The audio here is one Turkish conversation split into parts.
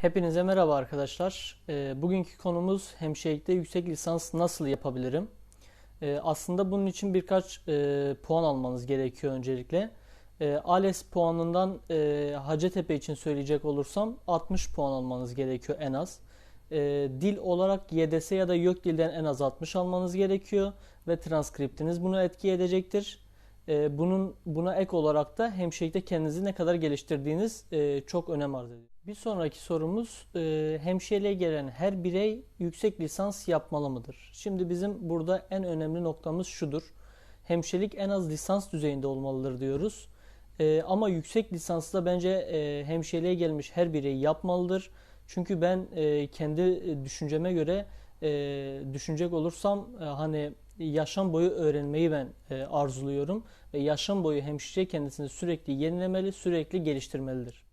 Hepinize merhaba arkadaşlar. Ee, Bugünkü konumuz hemşirelikte yüksek lisans nasıl yapabilirim? Ee, Aslında bunun için birkaç e, puan almanız gerekiyor öncelikle. Ee, ALES puanından e, Hacettepe için söyleyecek olursam 60 puan almanız gerekiyor en az. Dil olarak YDS ya da YÖKDİL'den en az 60 almanız gerekiyor ve transkriptiniz bunu etki edecektir. Ee, Bunun buna ek olarak da hemşirelikte kendinizi ne kadar geliştirdiğiniz e, çok önem arz ediyor. Bir sonraki sorumuz e, hemşireliğe gelen her birey yüksek lisans yapmalı mıdır? Şimdi bizim burada en önemli noktamız şudur. Hemşirelik en az lisans düzeyinde olmalıdır diyoruz. E, ama yüksek lisansı da bence e, hemşireliğe gelmiş her birey yapmalıdır. Çünkü ben e, kendi düşünceme göre e, düşünecek olursam e, hani yaşam boyu öğrenmeyi ben e, arzuluyorum ve yaşam boyu hemşire kendisini sürekli yenilemeli, sürekli geliştirmelidir.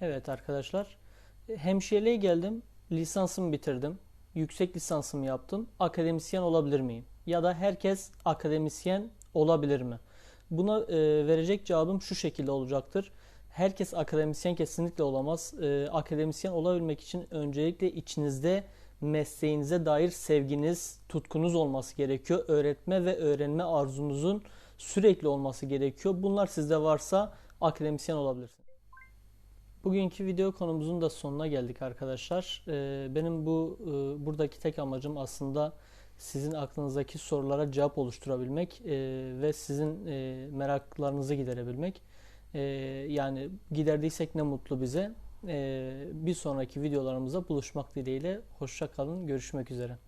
Evet arkadaşlar, hemşireliğe geldim, lisansımı bitirdim, yüksek lisansımı yaptım, akademisyen olabilir miyim? Ya da herkes akademisyen olabilir mi? Buna e, verecek cevabım şu şekilde olacaktır. Herkes akademisyen kesinlikle olamaz. E, akademisyen olabilmek için öncelikle içinizde mesleğinize dair sevginiz, tutkunuz olması gerekiyor. Öğretme ve öğrenme arzunuzun sürekli olması gerekiyor. Bunlar sizde varsa akademisyen olabilirsiniz. Bugünkü video konumuzun da sonuna geldik arkadaşlar. Ee, Benim bu e, buradaki tek amacım aslında sizin aklınızdaki sorulara cevap oluşturabilmek e, ve sizin e, meraklarınızı giderebilmek. Yani giderdiysek ne mutlu bize. E, Bir sonraki videolarımızda buluşmak dileğiyle. Hoşça kalın. Görüşmek üzere.